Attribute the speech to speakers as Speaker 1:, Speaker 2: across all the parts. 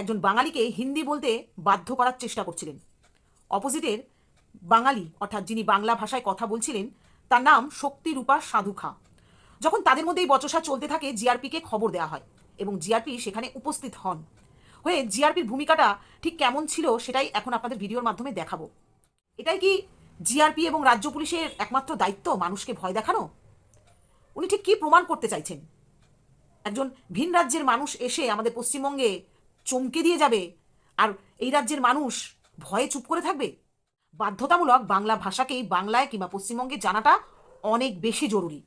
Speaker 1: একজন বাঙালিকে হিন্দি বলতে বাধ্য করার চেষ্টা করছিলেন। অপোজিটের বাঙালি, অর্থাৎ যিনি বাংলা ভাষায় কথা বলছিলেন, তার নাম শক্তি রূপা সাধু খাঁ যখন তাদের মধ্যে এই বচসা চলতে থাকে, জিআরপিকে খবর দেওয়া হয় এবং জিআরপি সেখানে উপস্থিত হন। হয়ে জিআরপির ভূমিকাটা ঠিক কেমন ছিল সেটাই এখন আপনাদের ভিডিওর মাধ্যমে দেখাবো। এটাই কি জিআরপি এবং রাজ্য পুলিশের একমাত্র দায়িত্ব মানুষকে ভয় দেখানো? উনি ঠিক কি প্রমাণ করতে চাইছেন? একজন ভিন রাজ্যের মানুষ এসে আমাদের পশ্চিমবঙ্গে চমকে দিয়ে যাবে। আর এই রাজ্যের মানুষ ভয়ে চুপ করে থাকবে? বাধ্যতামূলক বাংলা ভাষাকেই বাংলায় কিংবা পশ্চিমবঙ্গে জানাটা অনেক বেশি জরুরি।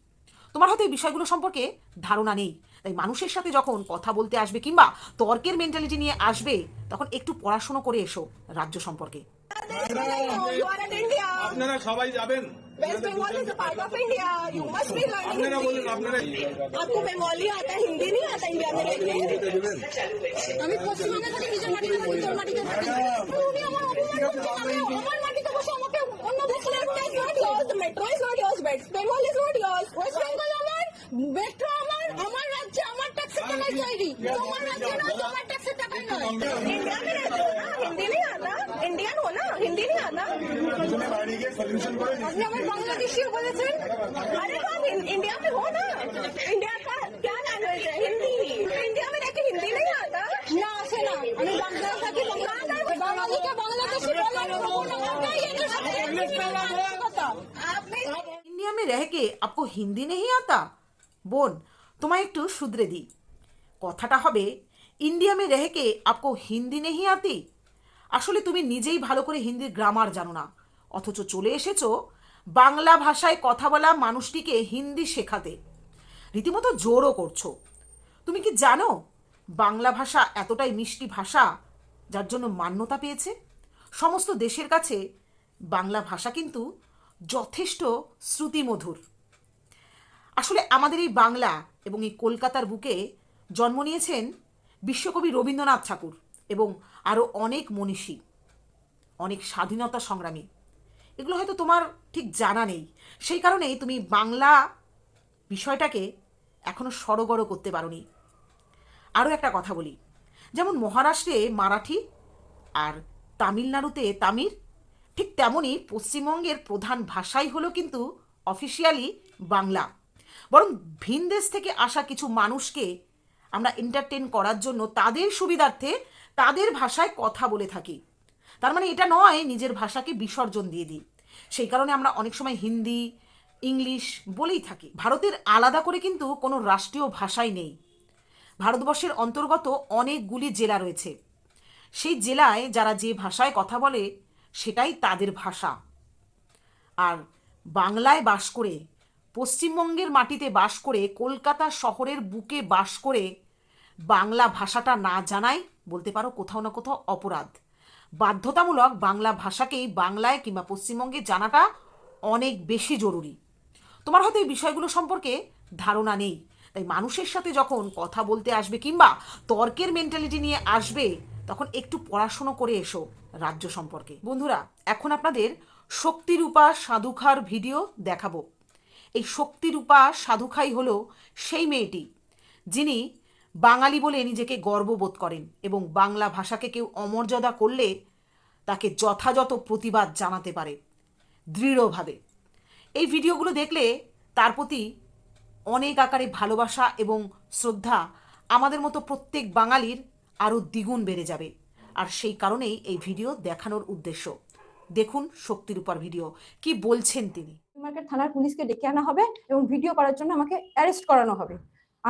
Speaker 1: তোমার হয়তো এই বিষয়গুলো সম্পর্কে ধারণা নেই। তাই মানুষের সাথে যখন কথা বলতে আসবে কিংবা তর্কের মেন্টালিটি নিয়ে আসবে, তখন একটু পড়াশুনো করে এসো রাজ্য সম্পর্কে.
Speaker 2: আপনারা সবাই যাবেন।
Speaker 3: West Bengal is a part of India. You must be learning
Speaker 2: আপনারা বলুন
Speaker 3: Hindi.
Speaker 2: আপনারা
Speaker 3: आपको बंगाली आता है हिंदी नहीं आता इंडिया में रहते
Speaker 4: আমি পশ্চিমবঙ্গে থাকি নিজের মাটিতে থাকি তোর মাটিতে থাকি
Speaker 3: উনি আমার অভিমান করছেন, আমি আমার মাটিতে বসে আমাকে অন্য দেশে রাখতে is not yours. The metro is not yours. West Bengal is not yours. West Bengal আমার, metro আমার, আমার রাজ্যে আমার ট্যাক্সের টাকায় তৈরি। তোমার রাজ্যে নয়, তোমার ট্যাক্সের টাকায় নয়। इंडिया आता इंडियन हो ना हिंदी नहीं आता আপনি আমার বাংলাদেশিও বলেছেন अरे आप इन- इंडिया में हो ना इंडिया का क्या लैंग्वेज है हिंदी इंडिया में रहकर हिंदी नहीं आता
Speaker 4: না আসে না আমি বাংলায় থাকি বাংলা বাঙালিকে বাংলাদেশি বলার কোনো কথাই এদের সাথে কথা
Speaker 3: आपने
Speaker 1: इंडिया में रह के आपको हिंदी नहीं आता বোন তোমায় একটু শুধরে দিই কথাটা হবে ইন্ডিয়া মে রেহেকে আপকো হিন্দি নেহি আতি আসলে তুমি নিজেই ভালো করে হিন্দির গ্রামার জানো না। অথচ চলে এসেছ, বাংলা ভাষায় কথা বলা মানুষটিকে হিন্দি শেখাতে। রীতিমতো জোরও করছ। তুমি কি জানো, বাংলা ভাষা এতটাই মিষ্টি ভাষা যার জন্য মান্যতা পেয়েছে? সমস্ত দেশের কাছে বাংলা ভাষা কিন্তু যথেষ্ট শ্রুতিমধুর। আসলে আমাদের এই বাংলা এবং এই কলকাতার বুকে জন্ম নিয়েছেন বিশ্বকবি রবীন্দ্রনাথ ঠাকুর। এবং আরও অনেক মনীষী, অনেক স্বাধীনতা সংগ্রামী। এগুলো হয়তো তোমার ঠিক জানা নেই। সেই কারণেই তুমি বাংলা বিষয়টাকে এখনও সড়গড় করতে পারোনি। আরও একটা কথা বলি। যেমন মহারাষ্ট্রে মারাঠি আর তামিলনাড়ুতে তামিল, ঠিক তেমনই পশ্চিমবঙ্গের প্রধান ভাষাই হলো কিন্তু অফিসিয়ালি বাংলা। বরং ভিন দেশ থেকে আসা কিছু মানুষকে আমরা এন্টারটেন করার জন্য তাদের সুবিধার্থে তাদের ভাষায় কথা বলে থাকি। তার মানে এটা নয়, নিজের ভাষাকে বিসর্জন দিয়ে দিই। সেই কারণে আমরা অনেক সময় হিন্দি, ইংলিশ বলেই থাকি। ভারতের আলাদা করে কিন্তু কোনো রাষ্ট্রীয় ভাষাই নেই। ভারতবর্ষের অন্তর্গত অনেকগুলি জেলা রয়েছে। সেই জেলায় যারা যে ভাষায় কথা বলে, সেটাই তাদের ভাষা। আর বাংলায় বাস করে, পশ্চিমবঙ্গের মাটিতে বাস করে, কলকাতা শহরের বুকে বাস করে বাংলা ভাষাটা না জানাই বলতে পারো কোথাও না কোথাও অপরাধ। বাধ্যতামূলক বাংলা ভাষাকেই বাংলায় কিংবা পশ্চিমবঙ্গে জানাটা অনেক বেশি জরুরি। তোমার হয়তো এই বিষয়গুলো সম্পর্কে ধারণা নেই। তাই মানুষের সাথে যখন কথা বলতে আসবে কিংবা তর্কের মেন্টালিটি নিয়ে আসবে, তখন একটু পড়াশুনো করে এসো রাজ্য সম্পর্কে। বন্ধুরা, এখন আপনাদের শক্তিরূপা সাধুখার ভিডিও দেখাবো। এই শক্তিরূপা সাধুখাই হলো সেই মেয়েটি, যিনি বাঙালি বলে নিজেকে গর্ববোধ করেন এবং বাংলা ভাষাকে কেউ অমর্যাদা করলে তাকে যথাযথ প্রতিবাদ জানাতে পারে, দৃঢ়ভাবে। এই ভিডিওগুলো দেখলে তার প্রতি অনেক আকারে ভালোবাসা এবং শ্রদ্ধা আমাদের মতো প্রত্যেক বাঙালির আরও দ্বিগুণ বেড়ে যাবে। আর সেই কারণেই এই ভিডিও দেখানোর উদ্দেশ্য। দেখুন শক্তির উপর ভিডিও। কি বলছেন তিনি?
Speaker 4: থানার পুলিশকে ডেকে আনা হবে এবং ভিডিও করার জন্য আমাকে অ্যারেস্ট করানো হবে।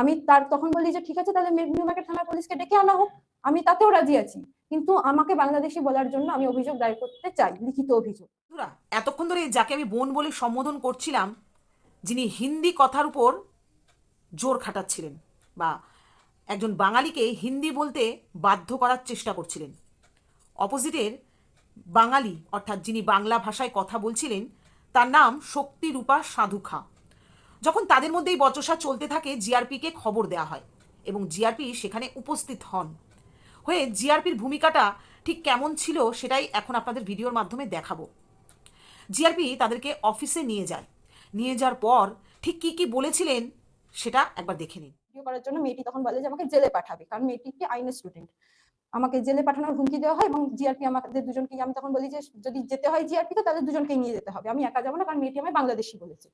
Speaker 4: আমি তার তখন বলি যে, ঠিক আছে, তাহলে মার্কেট থানার পুলিশকে ডেকে আনা হোক। আমি তাতেও রাজি আছি। কিন্তু আমাকে বাংলাদেশি বলার জন্য আমি অভিযোগ দায়ের করতে চাই, লিখিত অভিযোগ।
Speaker 1: এতক্ষণ ধরে যাকে আমি বোন বলে সম্বোধন করছিলাম, যিনি হিন্দি কথার উপর জোর খাটাচ্ছিলেন বা একজন বাঙালিকে হিন্দি বলতে বাধ্য করার চেষ্টা করছিলেন। অপোজিটের বাঙালি, অর্থাৎ যিনি বাংলা ভাষায় কথা বলছিলেন, তার নাম শক্তিরূপা সাধু খাঁ যখন তাদের মধ্যেই বচসা চলতে থাকে, জিআরপিকে খবর দেওয়া হয় এবং জিআরপি সেখানে উপস্থিত হন। হয়ে জিআরপির ভূমিকাটা ঠিক কেমন ছিল সেটাই এখন আপনাদের ভিডিওর মাধ্যমে দেখাবো। জিআরপি তাদেরকে অফিসে নিয়ে যায়। নিয়ে যাওয়ার পর ঠিক কি কি বলেছিলেন সেটা একবার দেখে নিন।
Speaker 4: ভিডিও করার জন্য মেয়েটি তখন বলে যে, আমাকে জেলে পাঠাবে। কারণ মেয়েটি একটি আইনের স্টুডেন্ট আমাকে জেলে পাঠানোর হুমকি দেওয়া হয় এবং জিআরপি আমাদের দুজনকে আমি তখন বলি যে, যদি যেতে হয় জিআরপি তো তাহলে দুজনকেই নিয়ে যেতে হবে। আমি একা যাব না, কারণ মেয়েটি আমায় বাংলাদেশি বলেছে।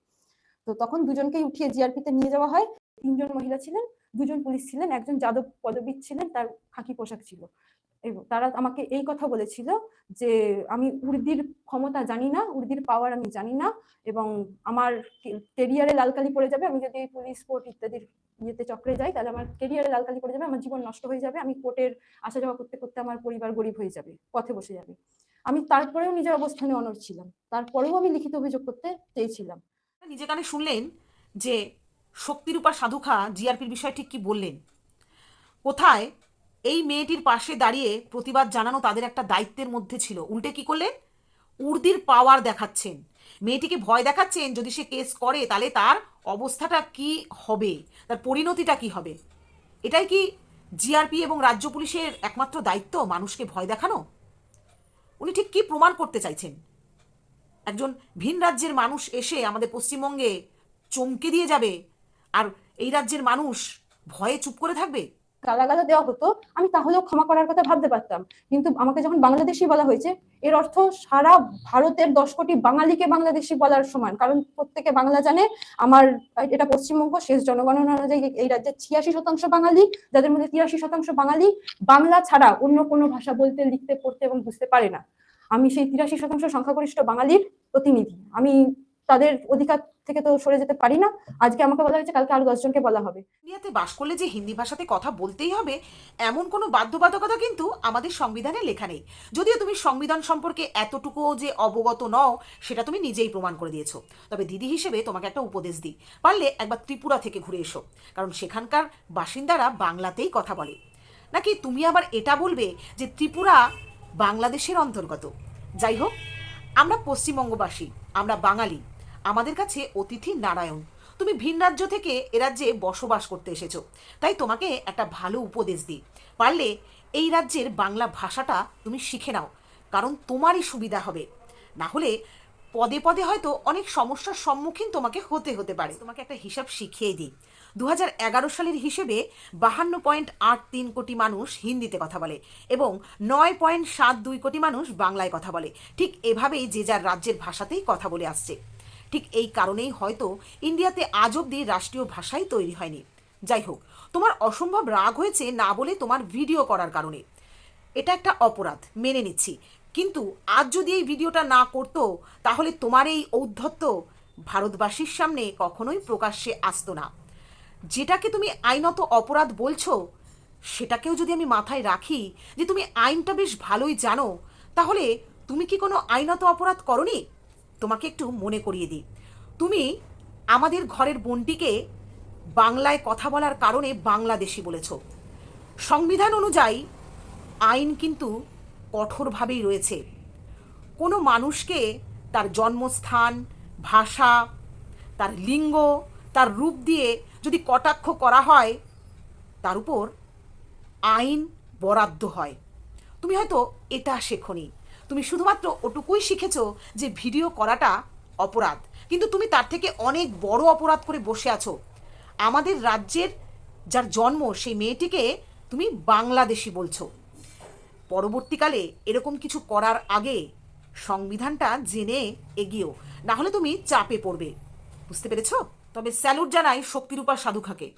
Speaker 4: তো তখন দুজনকেই উঠিয়ে জিআরপি তে নিয়ে যাওয়া হয়। তিনজন মহিলা ছিলেন, দুজন পুলিশ ছিলেন, একজন যাদব পদবী ছিলেন, তার খাকি পোশাক ছিল। এবং তারা আমাকে এই কথা বলেছিল যে, আমি উর্দির ক্ষমতা জানি না, উর্দির পাওয়ার আমি জানি না এবং আমার কেরিয়ারে লালকালি পড়ে যাবে। আমি যদি পুলিশ কোর্ট ইত্যাদির ইয়েতে চক্রে যাই, তাহলে আমার কেরিয়ারে লালকালি পড়ে যাবে, আমার জীবন নষ্ট হয়ে যাবে। আমি কোর্টের আসা যাওয়া করতে করতে আমার পরিবার গরিব হয়ে যাবে, পথে বসে যাবে। আমি তারপরেও নিজের অবস্থানে অনড় ছিলাম। তারপরেও আমি লিখিত অভিযোগ করতে চেয়েছিলাম।
Speaker 1: নিজে কানে শুনলেন যে শক্তিরূপা সাধুখা জিআরপির বিষয়ে ঠিক কি বললেন? কোথায় এই মেয়েটির পাশে দাঁড়িয়ে প্রতিবাদ জানানো তাদের একটা দায়িত্বের মধ্যে ছিল? উল্টে কি করলেন? উর্দির পাওয়ার দেখাচ্ছেন। মেয়েটিকে ভয় দেখাচ্ছেন যদি সে কেস করে, তাহলে তার অবস্থাটা কি হবে? তার পরিণতিটা কি হবে? এটাই কি জিআরপি এবং রাজ্য পুলিশের একমাত্র দায়িত্ব, মানুষকে ভয় দেখানো? উনি ঠিক কি প্রমাণ করতে চাইছেন? একজন ভিন রাজ্যের মানুষ এসে আমাদের পশ্চিমবঙ্গে চমকে দিয়ে যাবে। আর এই রাজ্যের মানুষ ভয়ে চুপ করে থাকবে?
Speaker 4: গালাগালা দেওয়া হতো, আমি তাহলেও ক্ষমা করার কথা ভাবতে পারতাম। কিন্তু আমাকে যখন বাংলাদেশি বলা হয়েছে, এর অর্থ সারা ভারতের দশ কোটি বাঙালিকে বাংলাদেশি বলার সমান। কারণ প্রত্যেকে বাংলা জানে, আমার এটা পশ্চিমবঙ্গ, শেষ জনগণনা অনুযায়ী এই রাজ্যের ছিয়াশি শতাংশ বাঙালি, যাদের মধ্যে তিরাশি শতাংশ বাঙালি, বাংলা ছাড়া অন্য কোনো ভাষা বলতে, লিখতে, পড়তে এবং বুঝতে পারে না। আমি সেই তিরাশি শতাংশ সংখ্যাগরিষ্ঠ বাঙালির প্রতিনিধি। আমি তাদের অধিকার থেকে তো সরে যেতে পারি না। আজকে আমাকে বলা হয়েছে, কালকে আরও দশজনকে বলা হবে।
Speaker 1: ইন্ডিয়াতে বাস করলে যে হিন্দি ভাষাতে কথা বলতেই হবে, এমন কোনো বাধ্যবাধকতা কিন্তু আমাদের সংবিধানে লেখা নেই। যদিও তুমি সংবিধান সম্পর্কে এতটুকু যে অবগত নও, সেটা তুমি নিজেই প্রমাণ করে দিয়েছ। তবে দিদি হিসেবে তোমাকে একটা উপদেশ দিই। পারলে একবার ত্রিপুরা থেকে ঘুরে এসো, কারণ সেখানকার বাসিন্দারা বাংলাতেই কথা বলে। নাকি তুমি আবার এটা বলবে যে ত্রিপুরা বাংলাদেশের অন্তর্গত। যাই হোক, আমরা পশ্চিমবঙ্গবাসী, আমরা বাঙালি। আমাদের কাছে অতিথি নারায়ণ। তুমি ভিন রাজ্য থেকে এ রাজ্যে বসবাস করতে এসেছ। তাই তোমাকে একটা ভালো উপদেশ দিই। পারলে এই রাজ্যের বাংলা ভাষাটা তুমি শিখে নাও, কারণ তোমারই সুবিধা হবে। না হলে পদে পদে হয়তো অনেক সমস্যার সম্মুখীন তোমাকে হতে হতে পারে। তোমাকে একটা হিসাব শিখিয়ে দিই। দু সালের হিসেবে বাহান্ন পয়েন্ট আট তিন কোটি মানুষ হিন্দিতে কথা বলে এবং নয় পয়েন্ট সাত দুই কোটি মানুষ বাংলায় কথা বলে। ঠিক এভাবেই যে যার রাজ্যের ভাষাতেই কথা বলে আসছে। ঠিক এই কারণেই হয়তো ইন্ডিয়াতে আজ অব্দি রাষ্ট্রীয় ভাষাই তৈরি হয়নি। যাই হোক, তোমার অসম্ভব রাগ হয়েছে না বলে তোমার ভিডিও করার কারণে। এটা একটা অপরাধ, মেনে নিচ্ছি। কিন্তু আজ যদি এই ভিডিওটা না করতো, তাহলে তোমার এই ঔদ্ধত্য ভারতবাসীর সামনে কখনোই প্রকাশ্যে আসতো না। যেটাকে তুমি আইনত অপরাধ বলছো, সেটাকেও যদি আমি মাথায় রাখি যে তুমি আইনটা বেশ ভালোই জানো, তাহলে তুমি কি কোনো আইনত অপরাধ করনি? তোমাকে একটু মনে করিয়ে দিই। তুমি আমাদের ঘরের বোনটিকে বাংলায় কথা বলার কারণে বাংলাদেশি বলেছ। সংবিধান অনুযায়ী আইন কিন্তু কঠোরভাবেই রয়েছে। কোনো মানুষকে তার জন্মস্থান, ভাষা, তার লিঙ্গ, তার রূপ দিয়ে যদি কটাক্ষ করা হয়, তার উপর আইন বরাদ্দ হয়। তুমি হয়তো এটা শেখনি। তুমি শুধুমাত্র ওটুকুই শিখেছ যে ভিডিও করাটা অপরাধ। কিন্তু তুমি তার থেকে অনেক বড় অপরাধ করে বসে আছো। আমাদের রাজ্যের যার জন্ম, সেই মেয়েটিকে তুমি বাংলাদেশি বলছো। পরবর্তীকালে এরকম কিছু করার আগে সংবিধানটা জেনে এগিয়েও। না হলে তুমি চাপে পড়বে। বুঝতে পেরেছ? তবে স্যালুট জানাই শক্তিরূপা সাধুখাকে,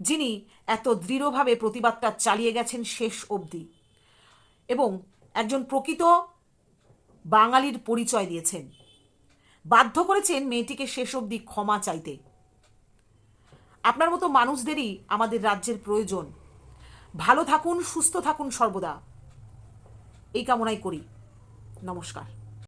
Speaker 1: যিনি এত দৃঢ়ভাবে প্রতিবাদটা চালিয়ে গেছেন শেষ অবধি এবং একজন প্রকৃত বাঙালির পরিচয় দিয়েছেন। বাধ্য করেছেন মেয়েটিকে শেষ অবধি ক্ষমা চাইতে। আপনার মতো মানুষদেরই আমাদের রাজ্যের প্রয়োজন। ভালো থাকুন, সুস্থ থাকুন সর্বদা। এই কামনাই করি। নমস্কার।